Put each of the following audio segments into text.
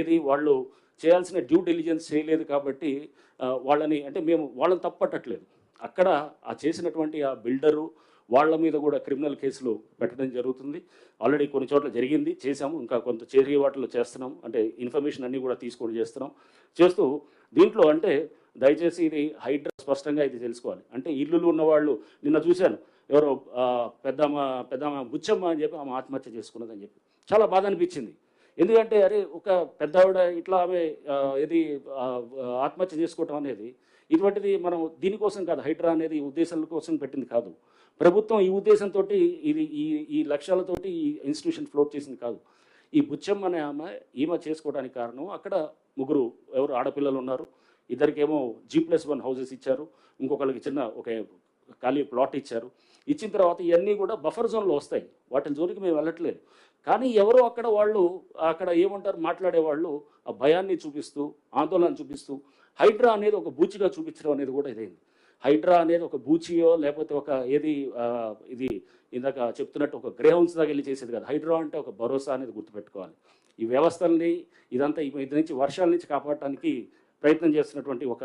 ఏది వాళ్ళు చేయాల్సిన డ్యూ డెలిజెన్స్ చేయలేదు కాబట్టి వాళ్ళని అంటే మేము వాళ్ళని తప్పట్టట్లేదు. అక్కడ ఆ చేసినటువంటి ఆ బిల్డరు వాళ్ళ మీద కూడా క్రిమినల్ కేసులు పెట్టడం జరుగుతుంది. ఆల్రెడీ కొన్ని చోట్ల జరిగింది చేశాము. ఇంకా కొంత చేరిగే వాటిలో చేస్తున్నాం. అంటే ఇన్ఫర్మేషన్ అన్నీ కూడా తీసుకొని చేస్తున్నాం. చేస్తూ దీంట్లో అంటే దయచేసి ఇది హైడ్రా స్పష్టంగా ఇది తెలుసుకోవాలి. అంటే ఇల్లులు ఉన్నవాళ్ళు నిన్న చూశాను ఎవరో పెద్దమ్మ పెద్దమ్మ బుచ్చమ్మ అని చెప్పి ఆమె ఆత్మహత్య చేసుకున్నదని చెప్పి. చాలా బాధ అనిపించింది. ఎందుకంటే అరే ఒక పెద్దవిడ ఇట్లా ఆమె ఇది ఆత్మహత్య చేసుకోవటం అనేది ఇటువంటిది మనం దీనికోసం కాదు హైడ్రా అనేది ఉద్దేశాల కోసం పెట్టింది కాదు. ప్రభుత్వం ఈ ఉద్దేశంతో ఇది ఈ ఈ లక్ష్యాలతోటి ఈ ఇన్స్టిట్యూషన్ ఫ్లోట్ చేసింది కాదు. ఈ బుచ్చమ్మ అనే ఆమె ఈమె చేసుకోవడానికి కారణం అక్కడ ముగ్గురు ఎవరు ఆడపిల్లలు ఉన్నారు. ఇద్దరికేమో జీ ప్లస్ వన్ హౌసెస్ ఇచ్చారు. ఇంకొకరికి చిన్న ఒక ఖాళీ ప్లాట్ ఇచ్చారు. ఇచ్చిన తర్వాత ఇవన్నీ కూడా బఫర్ జోన్లో వస్తాయి. వాటిని జోలికి మేము వెళ్ళట్లేదు. కానీ ఎవరో అక్కడ వాళ్ళు అక్కడ ఏమంటారు మాట్లాడే వాళ్ళు ఆ భయాన్ని చూపిస్తూ ఆందోళన చూపిస్తూ హైడ్రా అనేది ఒక బూచిగా చూపించడం అనేది కూడా ఇదైంది. హైడ్రా అనేది ఒక బూచియో లేకపోతే ఒక ఏది ఇది ఇందాక చెప్తున్నట్టు ఒక గ్రే హౌన్స్ దాకా వెళ్ళి చేసేది కాదు. హైడ్రా అంటే ఒక భరోసా అనేది గుర్తుపెట్టుకోవాలి. ఈ వ్యవస్థల్ని ఇదంతా ఇది నుంచి వర్షాల నుంచి కాపాడటానికి ప్రయత్నం చేస్తున్నటువంటి ఒక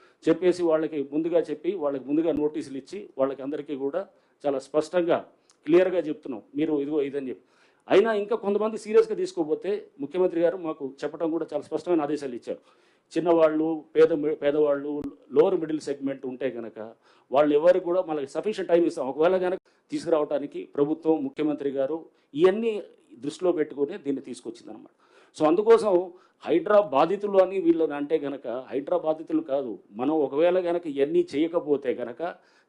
చెప్పేసి వాళ్ళకి ముందుగా చెప్పి వాళ్ళకి ముందుగా నోటీసులు ఇచ్చి వాళ్ళకి అందరికీ కూడా చాలా స్పష్టంగా క్లియర్గా చెప్తున్నాం. మీరు ఇదిగో ఇదని చెప్పి. అయినా ఇంకా కొంతమంది సీరియస్గా తీసుకోకపోతే ముఖ్యమంత్రి గారు మాకు చెప్పడం కూడా చాలా స్పష్టమైన ఆదేశాలు ఇచ్చారు. చిన్నవాళ్ళు పేద పేదవాళ్ళు లోవర్ మిడిల్ సెగ్మెంట్ ఉంటే కనుక వాళ్ళు ఎవరు కూడా మనకి సఫిషియెంట్ టైం ఇస్తాం. ఒకవేళ కనుక తీసుకురావడానికి ప్రభుత్వం ముఖ్యమంత్రి గారు ఇవన్నీ దృష్టిలో పెట్టుకుని దీన్ని తీసుకొచ్చిందనమాట సో అందుకోసం హైడ్రా బాధితులు అని వీళ్ళని అంటే గనక హైడ్రా బాధితులు కాదు. మనం ఒకవేళ గనక ఇవన్నీ చేయకపోతే గనక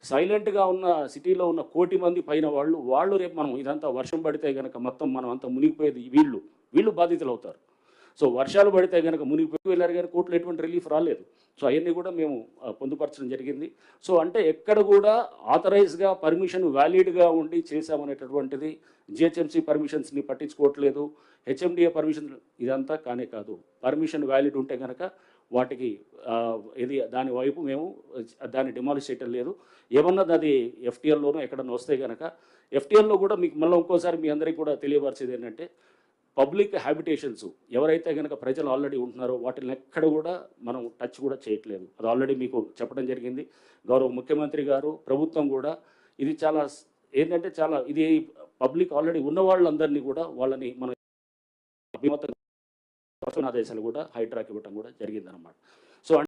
సైలెంట్గా ఉన్న సిటీలో ఉన్న కోటి మంది పైన వాళ్ళు వాళ్ళు రేపు మనం ఇదంతా వర్షం పడితే గనక మొత్తం మనం అంతా మునిగిపోయేది వీళ్ళు. వీళ్ళు బాధితులు అవుతారు సో వర్షాలు పడితే కనుక మునిగిపోయి వెళ్ళారు కానీ కోర్టులో ఎటువంటి రిలీఫ్ రాలేదు. సో అవన్నీ కూడా మేము పొందుపరచడం జరిగింది. సో అంటే ఎక్కడ కూడా ఆథరైజ్గా పర్మిషన్ వ్యాలిడ్గా ఉండి చేశామనేటటువంటిది జిహెచ్ఎంసీ పర్మిషన్స్ని పట్టించుకోవట్లేదు. హెచ్ఎండిఏ పర్మిషన్ ఇదంతా కానే కాదు. పర్మిషన్ వ్యాలిడ్ ఉంటే కనుక వాటికి ఇది దాని వైపు మేము దాన్ని డిమాలిష్ చేయటం లేదు. ఏమన్నా అది ఎఫ్టీఎల్లోనూ ఎక్కడన్నా వస్తే కనుక ఎఫ్టీఎల్లో కూడా మీకు మళ్ళీ ఇంకోసారి మీ అందరికీ కూడా తెలియపరిచేది ఏంటంటే పబ్లిక్ హ్యాబిటేషన్స్ ఎవరైతే కనుక ప్రజలు ఆల్రెడీ ఉంటున్నారో వాటిని ఎక్కడ కూడా మనం టచ్ కూడా చేయట్లేదు. అది ఆల్రెడీ మీకు చెప్పడం జరిగింది. గౌరవ ముఖ్యమంత్రి గారు ప్రభుత్వం కూడా ఇది చాలా ఏంటంటే చాలా ఇది పబ్లిక్ ఆల్రెడీ ఉన్న వాళ్ళందరినీ కూడా వాళ్ళని మన అభిమత ఆదేశాలు కూడా హైడ్రాక్ ఇవ్వటం కూడా జరిగిందనమాట సో